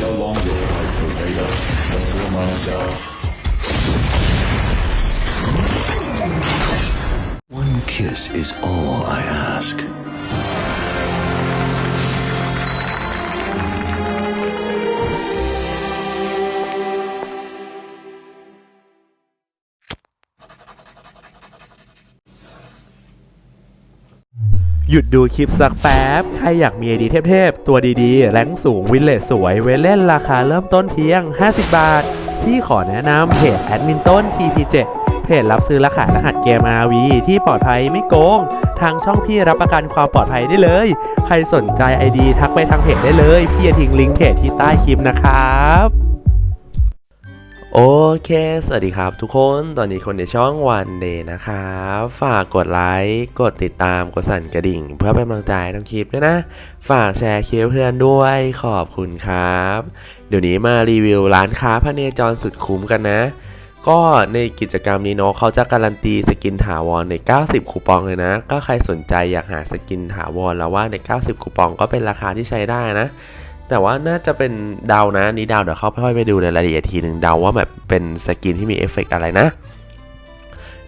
no longer fight for Veda, but for myself. One kiss is all I ask. หยุดดูคลิปสักแป๊บ ใครอยากมีไอดีเทพๆ ตัวดีๆ แรงสูงวินเลสสวย เวเล่นราคาเริ่มต้นเพียง 50 บาท ที่ขอแนะนำเพจแอดมินต้น TP7 เพจรับซื้อและขายรหัสเกม RV ที่ปลอดภัยไม่โกง ทางช่องพี่รับประกันความปลอดภัยได้เลย ใครสนใจไอดีทักไปทางเพจได้เลย พี่จะทิ้งลิงก์เพจที่ใต้คลิปนะครับ โอเค สวัสดีครับทุกคน ตอนนี้คนในช่องวันเดย์นะครับ ฝากกดไลค์ กดติดตาม กดสั่นกระดิ่ง เพื่อเป็นกำลังใจให้ทำคลิปด้วยนะ ฝากแชร์คลิปเพื่อนด้วย ขอบคุณครับ เดี๋ยวนี้มารีวิวร้านค้าพระเนจรสุดคุ้มกันนะ ก็ในกิจกรรมนี้เนาะเขาจะการันตีสกินถาวรใน 90 คูปองเลยนะ ก็ใครสนใจอยากหาสกินถาวรแล้วว่าใน 90 คูปองก็เป็นราคาที่ใช้ได้นะ แต่ว่าน่าจะเป็นดาวนะนี่ดาวเดี๋ยวเข้าค่อยไปดูในรายละเอียดทีหนึ่งดาวว่าแบบเป็นสกินที่มีเอฟเฟกต์อะไรนะ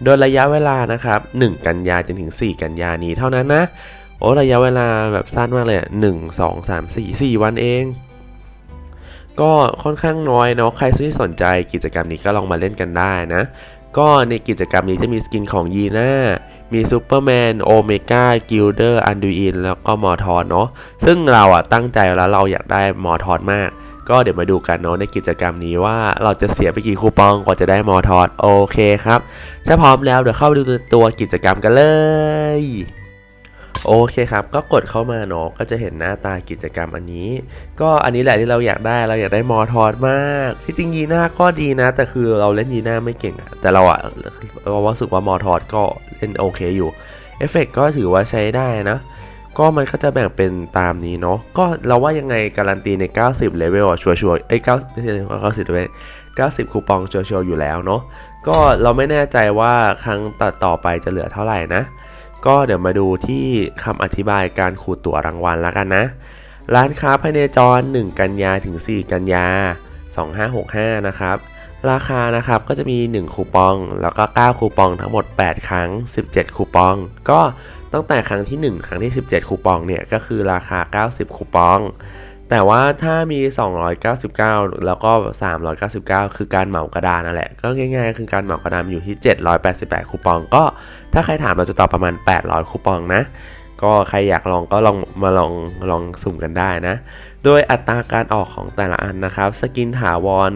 โดยระยะเวลานะครับ 1 กันยาจนถึง 4 กันยานี้เท่านั้นนะ โอ้ระยะเวลาแบบสั้นมากเลยหนึ่งสองสามสี่สี่วันเอง ก็ค่อนข้างน้อยเนาะใครที่สนใจกิจกรรมนี้ก็ลองมาเล่นกันได้นะ ก็ในกิจกรรมนี้จะมีสกินของยีน่า มีซูเปอร์แมนโอเมก้ากิลเดอร์อันดูอินแล้วก็มอทอนเนาะซึ่งเราอะตั้งใจแล้วเราอยากได้มอทอนมาก ก็เดี๋ยวมาดูกันเนาะในกิจกรรมนี้ว่าเราจะเสียไปกี่คูปองกว่าจะได้มอทอนโอเคครับ ถ้าพร้อมแล้วเดี๋ยวเข้าไปดูตัวกิจกรรมกันเลย โอเคครับ ก็กดเข้ามาเนาะก็จะเห็นหน้าตากิจกรรมอันนี้ ก็อันนี้แหละที่เราอยากได้เราอยากได้มอทอนมาก ที่จริงยีน่าก็ดีนะ แต่คือเราเล่นยีน่าไม่เก่งอะแต่เราอะเรารู้สึกว่ามอทอนก็เล่นโอเคอยู่เอฟเฟกต์ก็ถือว่าใช้ได้นะ ก็มันก็จะแบ่งเป็นตามนี้เนาะก็เราว่ายังไงการันตีใน 90เลเวลอะชัวร์ๆเอ้ย9ไม่ใช่90เลเวล90คูปองชัวร์ๆอยู่แล้วเนาะก็เราไม่แน่ใจว่าครั้งต่อไปจะเหลือเท่าไหร่นะ ก็เดี๋ยวมาดูที่คำอธิบายการขูดตั๋วรางวัลแล้วกันนะ ร้านค้าภายในจร 1 กันยาถึง 4 กันยา 2565 นะครับ ราคานะครับก็จะมี 1 คูปอง แล้วก็ 9 คูปองทั้งหมด 8 ครั้ง 17 คูปอง ก็ตั้งแต่ครั้งที่ 1 ครั้งที่ 17 คูปองเนี่ยก็คือราคา 90 คูปอง แต่ว่าถ้ามี 299 แล้วก็ 399 คือการเหมากระดานนั่นแหละ ก็ง่ายๆ คือการเหมากระดานอยู่ที่ 788 คูปอง ก็ถ้าใครถามเราจะตอบประมาณ 800 คูปองนะ ก็ใครอยากลองก็ลองมาลองลองสุ่มกันได้นะ โดยอัตราการออกของแต่ละอันนะครับ สกินถาวร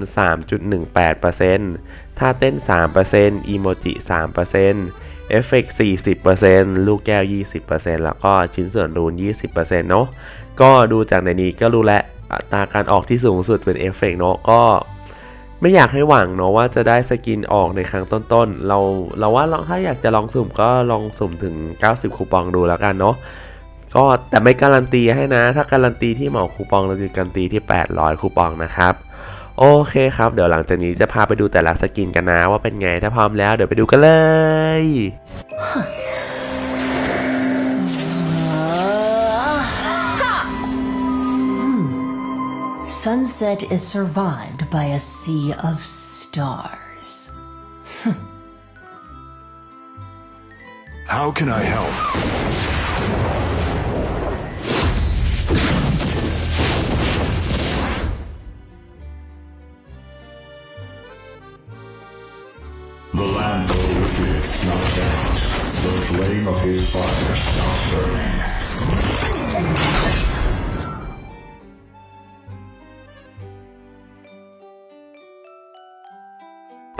3.18%ท่าเต้น 3%อีโมจิ 3%เอฟเฟกต์40%ลูกแก้ว 20%แล้วก็ชิ้นส่วนรูน 20%เนาะ ก็ดูจากในนี้ก็รู้แล้วอัตราการออกที่สูงสุดเป็นเอฟเฟกต์เนาะก็ไม่อยากให้หวังเนาะว่าจะได้สกินออกในครั้งต้นๆ เราเราว่าลองถ้าอยากจะลองสุ่มก็ลองสุ่มถึง 90 คูปองดูแล้วกันเนาะก็แต่ไม่การันตีให้นะ ถ้าการันตีที่เหมาคูปองเราจะการันตีที่ 800 คูปองนะครับ โอเคครับ เดี๋ยวหลังจากนี้จะพาไปดูแต่ละสกินกันนะว่าเป็นไงถ้าพร้อมแล้วเดี๋ยวไปดูกันเลย Sunset is survived by a sea of stars. How can I help? The Lambo is snuffed out. The flame of his fire stops burning.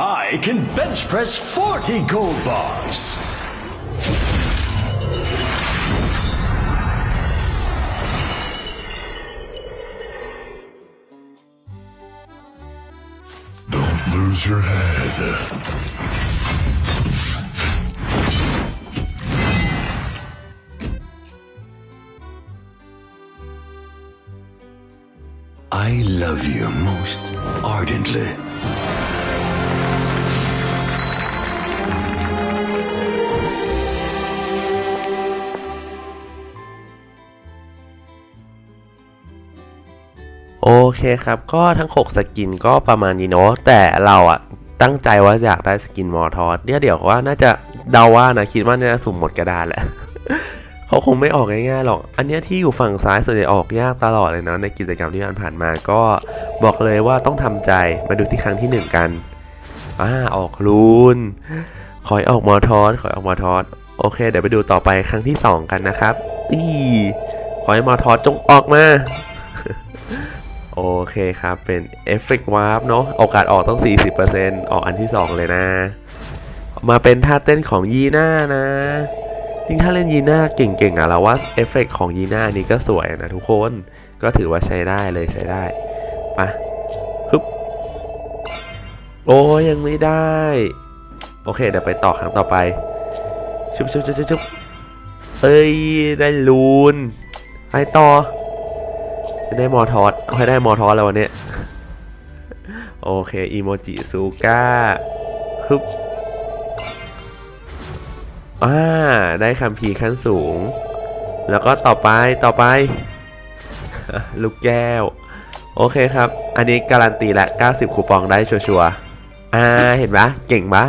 I can bench press 40 gold bars. Don't lose your head. I love you most ardently. โอเคครับ ก็ทั้ง 6 สกินก็ประมาณนี้เนาะแต่เราอะตั้งใจว่าอยากได้สกินมอทอสเนี่ยเดี๋ยวว่าน่าจะเดาว่านะคิดว่าน่าจะสุ่มหมดกระดานแหละเขาคงไม่ออกง่ายๆหรอก อันนี้ที่อยู่ฝั่งซ้ายส่วนใหญ่ออกยากตลอดเลยเนาะในกิจกรรมที่ผ่านมาก็บอกเลยว่าต้องทำใจมาดูที่ครั้งที่หนึ่งกันอ่าออกรูนขอยออกมอทอสขอยออกมอทอสโอเค เดี๋ยวไปดูต่อไปครั้งที่สองกันนะครับอีขอให้มอทอสจงออกมา โอเคครับ เป็นเอฟเฟกต์วาร์ปเนาะโอกาสออกต้อง 40%ออกอันที่ 2 เลยนะ มาเป็นท่าเต้นของยีน่านะยิ่งถ้าเล่นยีน่าเก่งๆอะเราว่าเอฟเฟกต์ของยีน่านี้ก็สวยนะทุกคนก็ถือว่าใช้ได้เลยใช้ได้มาฮึบโอ้ยังไม่ได้ โอเคเดี๋ยวไปต่อครั้งต่อไปชุบชุบชุบชุบชุบเอ้ยได้ลูนไปต่อ จะได้มอทอสเอาให้ได้มอทอสแล้ววันนี้ โอเคอีโมจิซูก้าฮึบอ่าได้คัมภีร์ขั้นสูง แล้วก็ต่อไปต่อไป ลูกแก้ว โอเคครับ อันนี้การันตีละ90 คูปองได้ชัวร์ๆอ่าเห็นปะเก่งปะ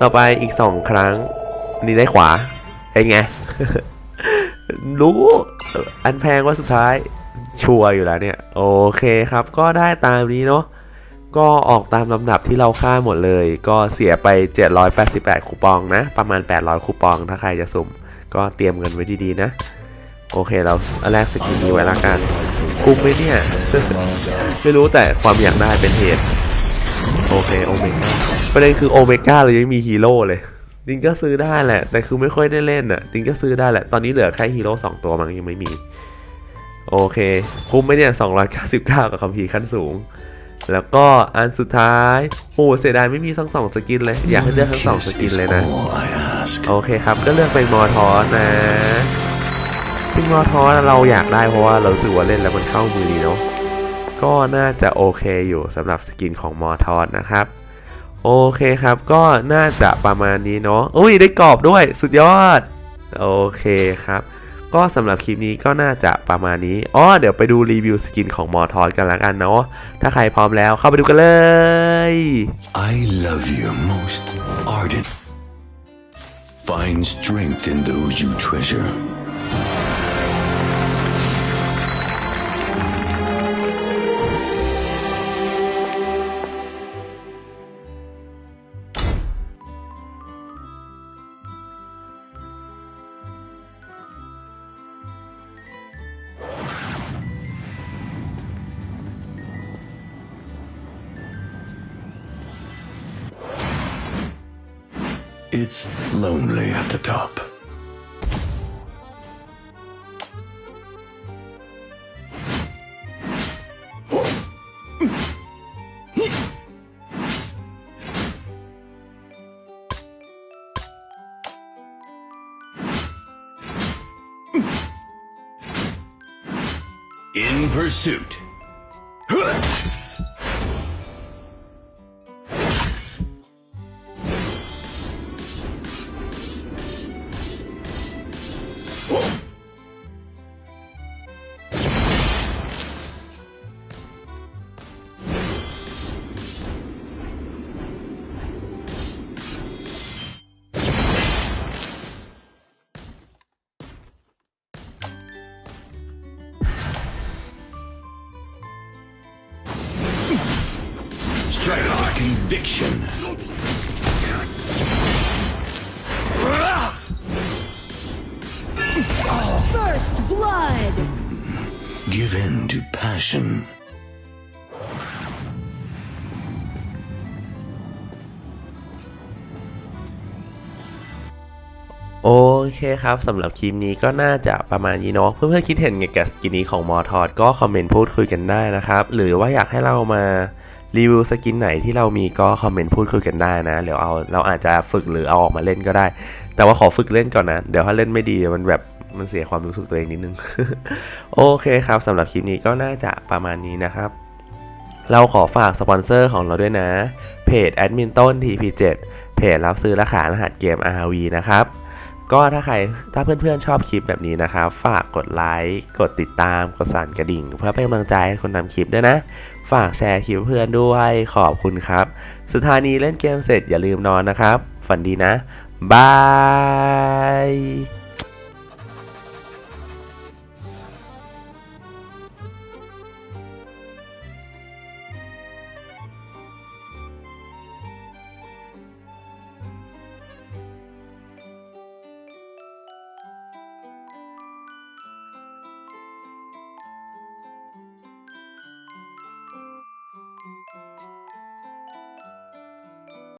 ต่อไปอีก2ครั้งนนี้ได้ขวาเป็นไง รู้ อันแพงว่าสุดท้าย ชัวร์อยู่แล้วเนี่ย โอเคครับ ก็ได้ตามนี้เนาะก็ออกตามลำดับที่เราค่าหมดเลย ก็เสียไป 788 คูปองนะ ประมาณ 800 คูปอง ถ้าใครจะสุ่ม ก็เตรียมเงินไว้ดีๆนะ โอเคเราแรกสกินนี้ไว้ละกันคุ้มไหมเนี่ย ไม่รู้แต่ความอยากได้เป็นเหตุ โอเคโอเมก้าประเด็นคือโอเมก้าเรายังมีฮีโร่เลยดิงก็ซื้อได้แหละ แต่คือไม่ค่อยได้เล่นอะดิงก็ซื้อได้แหละ ตอนนี้เหลือแค่ฮีโร่สองตัวมั้งยังไม่มี โอเค คุ้มไหมเนี่ย299 กับคัมภีร์ขั้นสูง แล้วก็อันสุดท้ายโหเสียดายไม่มีทั้งสองสกินเลย อยากให้เลือกทั้งสองสกินเลยนะ โอเคครับ ก็เลือกเป็นมอทอสนะซึ่งมอทอสเราอยากได้เพราะว่าเรารู้สึกว่าเล่นแล้วมันเข้ามือดีเนาะก็น่าจะโอเคอยู่สำหรับสกินของมอทอสนะครับ โอเคครับก็น่าจะประมาณนี้เนาะอุ้ยได้กรอบด้วยสุดยอด โอเคครับ ก็สำหรับคลิปนี้ก็น่าจะประมาณนี้อ๋อเดี๋ยวไปดูรีวิวสกินของมอทอสกันละกันเนาะถ้าใครพร้อมแล้วเข้าไปดูกันเลย I love you most ardent. Find strength in those you treasure. It's lonely at the top. In pursuit. Conviction. First blood! Give in to passion. โอเคครับสำหรับคลิปนี้ก็น่าจะประมาณนี้เนาะเพื่อนๆคิดเห็นไงกับสกินนี้ของมอทอดก็คอมเมนต์พูดคุยกันได้นะครับ หรือว่าอยากให้เรามา รีวิวสกินไหนที่เรามีก็คอมเมนต์พูดคุยกันได้นะเดี๋ยวเอาเราอาจจะฝึกหรือเอาออกมาเล่นก็ได้ แต่ว่าขอฝึกเล่นก่อนนะ เดี๋ยวถ้าเล่นไม่ดีมันแบบมันเสียความรู้สึกตัวเองนิดนึง โอเคครับสำหรับคลิปนี้ก็น่าจะประมาณนี้นะครับ เราขอฝากสปอนเซอร์ของเราด้วยนะ เพจแอดมินต้น TP7 เพจรับซื้อและขายรหัสเกม RV นะครับ ก็ถ้าใครถ้าเพื่อนๆชอบคลิปแบบนี้นะครับ ฝากกดไลค์กดติดตามกดสั่นกระดิ่ง เพื่อเป็นกำลังใจให้คนทำคลิปด้วยนะ ฝากแชร์คลิปเพื่อนด้วยขอบคุณครับ สุดท้ายนี้เล่นเกมเสร็จอย่าลืมนอนนะครับ ฝันดีนะบาย